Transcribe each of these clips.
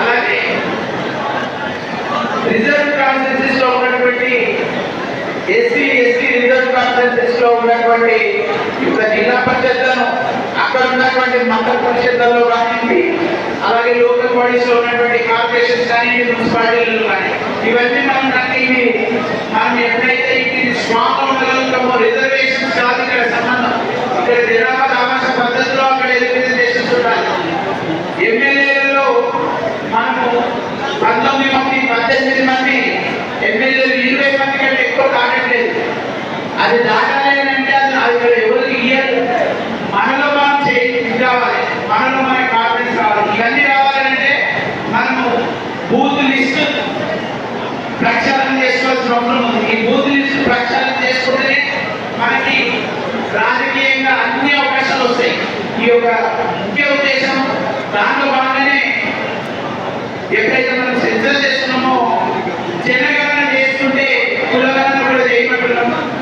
అలాగే రిజర్వ్ కాన్ఫరెన్సెస్లో ఉన్నటువంటి SC ST reserve కాన్ఫరెన్సెస్లో ఉన్నటువంటి యొక్క జిల్లా పరిషత్లను అక్కడ ఉన్నటువంటి మండల పరిషత్లలో కానివ్వండి అలాగే లోకల్ బాడీస్లో ఉన్నటువంటి కార్పొరేషన్స్ కానీ మున్సిపాలిటీలు కానీ ఇవన్నీ మనం ఇవి మనం ఎప్పుడైతే ఇది స్ట్రాంగ్ ఉండగలుగుతామో రిజర్వ్ ఎక్కువ దాటట్లేదు అది దాటాలి అది ఇక్కడ ఎవరికి ఇయ్యాలి మనలో మనం చేయి కావాలి. మనలో మన కాన్ఫిడెన్స్ రావాలి ఇవన్నీ రావాలంటే మనము బూత్ లిస్ట్ ప్రక్షాళన చేసుకోవాల్సిన అవసరం ఉంది. ఈ బూత్ లిస్ట్ ప్రక్షాళన చేసుకుంటేనే మనకి రాజకీయంగా అన్ని అవకాశాలు వస్తాయి. ఈ యొక్క ముఖ్య ఉద్దేశం దాంట్లో భాగంగానే ఎప్పుడైతే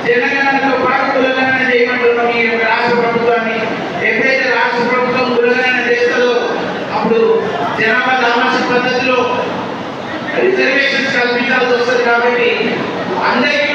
జనగణనతో పాటు కులగణన చేయమంటున్నాం ఈ యొక్క రాష్ట్ర ప్రభుత్వాన్ని. ఎప్పుడైతే రాష్ట్ర ప్రభుత్వం కులగణన చేస్తుందో అప్పుడు జనాభా దామాష పద్ధతిలో రిజర్వేషన్స్ కల్పించాల్సి వస్తుంది కాబట్టి అందరికీ